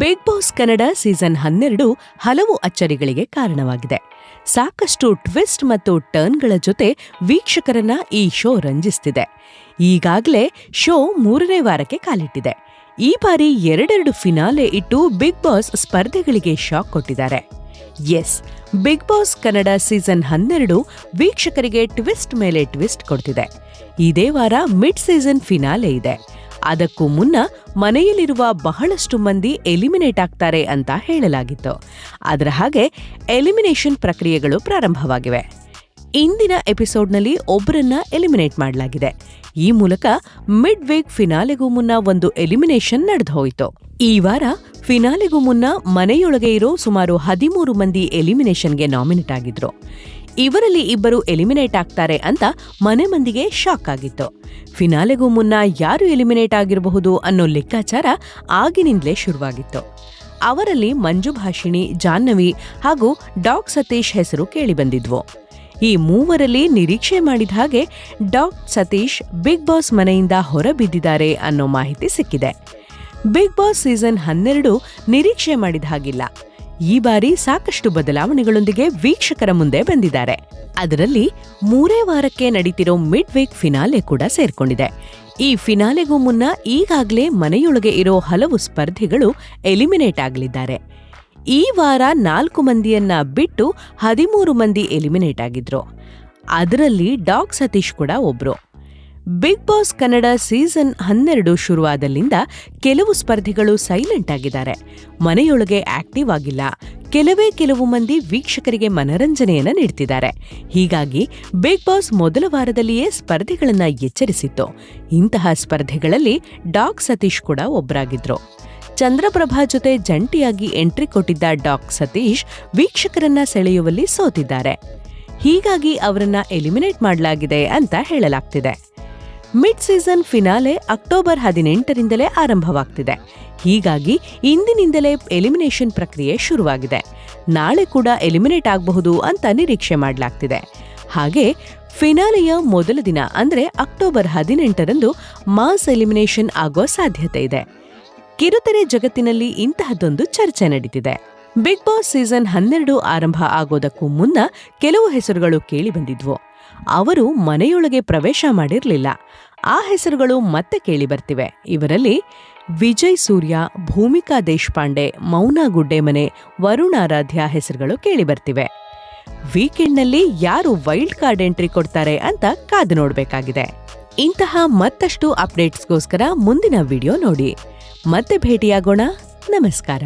Big boss Kannada season ಹನ್ನೆರಡು ಹಲವು ಅಚ್ಚರಿಗಳಿಗೆ ಕಾರಣವಾಗಿದೆ. ಸಾಕಷ್ಟು ಟ್ವಿಸ್ಟ್ ಮತ್ತು ಟರ್ನ್ಗಳ ಜೊತೆ ವೀಕ್ಷಕರನ್ನ ಈ ಶೋ ರಂಜಿಸ್ತಿದೆ. ಈಗಾಗಲೇ ಶೋ ಮೂರನೇ ವಾರಕ್ಕೆ ಕಾಲಿಟ್ಟಿದೆ. ಈ ಬಾರಿ ಎರಡೆರಡು ಫಿನಾಲೆ ಇಟ್ಟು ಬಿಗ್ ಬಾಸ್ ಸ್ಪರ್ಧೆಗಳಿಗೆ ಶಾಕ್ ಕೊಟ್ಟಿದ್ದಾರೆ. Yes big boss Kannada season ಹನ್ನೆರಡು ವೀಕ್ಷಕರಿಗೆ ಟ್ವಿಸ್ಟ್ ಮೇಲೆ ಟ್ವಿಸ್ಟ್ ಕೊಡ್ತಿದೆ. ಇದೇ ವಾರ ಮಿಡ್ ಸೀಸನ್ ಫಿನಾಲೆ ಇದೆ. ಅದಕ್ಕೂ ಮುನ್ನ ಮನೆಯಲ್ಲಿರುವ ಬಹಳಷ್ಟು ಮಂದಿ ಎಲಿಮಿನೇಟ್ ಆಗ್ತಾರೆ ಅಂತ ಹೇಳಲಾಗಿತ್ತು. ಅದರ ಹಾಗೆ ಎಲಿಮಿನೇಷನ್ ಪ್ರಕ್ರಿಯೆಗಳು ಪ್ರಾರಂಭವಾಗಿವೆ. ಇಂದಿನ ಎಪಿಸೋಡ್ನಲ್ಲಿ ಒಬ್ಬರನ್ನ ಎಲಿಮಿನೇಟ್ ಮಾಡಲಾಗಿದೆ. ಈ ಮೂಲಕ ಮಿಡ್ ವೀಕ್ ಫಿನಾಲೆಗೂ ಮುನ್ನ ಒಂದು ಎಲಿಮಿನೇಷನ್ ನಡೆದು ಹೋಯಿತು ಈ ವಾರ ಫಿನಾಲೆಗೂ ಮುನ್ನ ಮನೆಯೊಳಗೆ ಇರೋ ಸುಮಾರು ಹದಿಮೂರು ಮಂದಿ ಎಲಿಮಿನೇಷನ್ಗೆ ನಾಮಿನೇಟ್ ಆಗಿದ್ರು. ಇವರಲ್ಲಿ ಇಬ್ಬರು ಎಲಿಮಿನೇಟ್ ಆಗ್ತಾರೆ ಅಂತ ಮನೆ ಮಂದಿಗೆ ಶಾಕ್ ಆಗಿತ್ತು. ಫಿನಾಲೆಗೂ ಮುನ್ನ ಯಾರು ಎಲಿಮಿನೇಟ್ ಆಗಿರಬಹುದು ಅನ್ನೋ ಲೆಕ್ಕಾಚಾರ ಆಗಿನಿಂದಲೇ ಶುರುವಾಗಿತ್ತು. ಅವರಲ್ಲಿ ಮಂಜು ಭಾಷಿಣಿ, ಜಾಹ್ನವಿ ಹಾಗೂ ಡಾಕ್ ಸತೀಶ್ ಹೆಸರು ಕೇಳಿಬಂದಿದ್ವು. ಈ ಮೂವರಲ್ಲಿ ನಿರೀಕ್ಷೆ ಮಾಡಿದ ಹಾಗೆ ಡಾಕ್ ಸತೀಶ್ ಬಿಗ್ ಬಾಸ್ ಮನೆಯಿಂದ ಹೊರಬಿದ್ದಿದ್ದಾರೆ ಅನ್ನೋ ಮಾಹಿತಿ ಸಿಕ್ಕಿದೆ. ಬಿಗ್ ಬಾಸ್ ಸೀಸನ್ ಹನ್ನೆರಡು ನಿರೀಕ್ಷೆ ಮಾಡಿದ ಹಾಗಿಲ್ಲ. ಈ ಬಾರಿ ಸಾಕಷ್ಟು ಬದಲಾವಣೆಗಳೊಂದಿಗೆ ವೀಕ್ಷಕರ ಮುಂದೆ ಬಂದಿದ್ದಾರೆ. ಅದರಲ್ಲಿ ಮೂರೇ ವಾರಕ್ಕೆ ನಡೀತಿರೋ ಮಿಡ್ ವೀಕ್ ಫಿನಾಲೆ ಕೂಡ ಸೇರ್ಕೊಂಡಿದೆ. ಈ ಫಿನಾಲೆಗೂ ಮುನ್ನ ಈಗಾಗಲೇ ಮನೆಯೊಳಗೆ ಇರೋ ಹಲವು ಸ್ಪರ್ಧಿಗಳು ಎಲಿಮಿನೇಟ್ ಆಗಲಿದ್ದಾರೆ. ಈ ವಾರ ನಾಲ್ಕು ಮಂದಿಯನ್ನ ಬಿಟ್ಟು ಹದಿಮೂರು ಮಂದಿ ಎಲಿಮಿನೇಟ್ ಆಗಿದ್ರು. ಅದರಲ್ಲಿ ಡಾಗ್ ಸತೀಶ್ ಕೂಡ ಒಬ್ರು. ಬಿಗ್ ಬಾಸ್ ಕನ್ನಡ ಸೀಸನ್ ಹನ್ನೆರಡು ಶುರುವಾದಲ್ಲಿಂದ ಕೆಲವು ಸ್ಪರ್ಧಿಗಳು ಸೈಲೆಂಟ್ ಆಗಿದ್ದಾರೆ. ಮನೆಯೊಳಗೆ ಆಕ್ಟಿವ್ ಆಗಿಲ್ಲ. ಕೆಲವೇ ಕೆಲವು ಮಂದಿ ವೀಕ್ಷಕರಿಗೆ ಮನರಂಜನೆಯನ್ನು ನೀಡ್ತಿದ್ದಾರೆ. ಹೀಗಾಗಿ ಬಿಗ್ ಬಾಸ್ ಮೊದಲ ವಾರದಲ್ಲಿಯೇ ಸ್ಪರ್ಧಿಗಳನ್ನು ಎಚ್ಚರಿಸಿತ್ತು. ಇಂತಹ ಸ್ಪರ್ಧೆಗಳಲ್ಲಿ ಡಾಕ್ ಸತೀಶ್ ಕೂಡ ಒಬ್ಬರಾಗಿದ್ರು ಚಂದ್ರಪ್ರಭಾ ಜೊತೆ ಜಂಟಿಯಾಗಿ ಎಂಟ್ರಿ ಕೊಟ್ಟಿದ್ದ ಡಾಕ್ ಸತೀಶ್ ವೀಕ್ಷಕರನ್ನ ಸೆಳೆಯುವಲ್ಲಿ ಸೋತಿದ್ದಾರೆ. ಹೀಗಾಗಿ ಅವರನ್ನ ಎಲಿಮಿನೇಟ್ ಮಾಡಲಾಗಿದೆ ಅಂತ ಹೇಳಲಾಗ್ತಿದೆ. ಮಿಡ್ ಸೀಸನ್ ಫಿನಾಲೆ ಅಕ್ಟೋಬರ್ ಹದಿನೆಂಟರಿಂದಲೇ ಆರಂಭವಾಗ್ತಿದೆ. ಹೀಗಾಗಿ ಇಂದಿನಿಂದಲೇ ಎಲಿಮಿನೇಷನ್ ಪ್ರಕ್ರಿಯೆ ಶುರುವಾಗಿದೆ. ನಾಳೆ ಕೂಡ ಎಲಿಮಿನೇಟ್ ಆಗಬಹುದು ಅಂತ ನಿರೀಕ್ಷೆ ಮಾಡಲಾಗ್ತಿದೆ. ಹಾಗೆ ಫಿನಾಲೆಯ ಮೊದಲ ದಿನ ಅಂದರೆ ಅಕ್ಟೋಬರ್ ಹದಿನೆಂಟರಂದು ಮಾಸ್ ಎಲಿಮಿನೇಷನ್ ಆಗೋ ಸಾಧ್ಯತೆ ಇದೆ. ಕಿರುತೆರೆ ಜಗತ್ತಿನಲ್ಲಿ ಇಂತಹದ್ದೊಂದು ಚರ್ಚೆ ನಡೀತಿದೆ. ಬಿಗ್ ಬಾಸ್ ಸೀಸನ್ ಹನ್ನೆರಡು ಆರಂಭ ಆಗೋದಕ್ಕೂ ಮುನ್ನ ಕೆಲವು ಹೆಸರುಗಳು ಕೇಳಿಬಂದಿದ್ವು ಅವರು ಮನೆಯೊಳಗೆ ಪ್ರವೇಶ ಮಾಡಿರಲಿಲ್ಲ. ಆ ಹೆಸರುಗಳು ಮತ್ತೆ ಕೇಳಿ ಬರ್ತಿವೆ. ಇವರಲ್ಲಿ ವಿಜಯ್ ಸೂರ್ಯ, ಭೂಮಿಕಾ ದೇಶಪಾಂಡೆ, ಮೌನಾ ಗುಡ್ಡೆಮನೆ, ವರುಣಾರಾಧ್ಯ ಹೆಸರುಗಳು ಹೆಸರುಗಳು ಕೇಳಿಬರ್ತಿವೆ ವೀಕೆಂಡ್ನಲ್ಲಿ ಯಾರು ವೈಲ್ಡ್ ಕಾರ್ಡ್ ಎಂಟ್ರಿ ಕೊಡ್ತಾರೆ ಅಂತ ಕಾದು ನೋಡಬೇಕಾಗಿದೆ. ಇಂತಹ ಮತ್ತಷ್ಟು ಅಪ್ಡೇಟ್ಸ್ಗೋಸ್ಕರ ಮುಂದಿನ ವಿಡಿಯೋ ನೋಡಿ. ಮತ್ತೆ ಭೇಟಿಯಾಗೋಣ. ನಮಸ್ಕಾರ.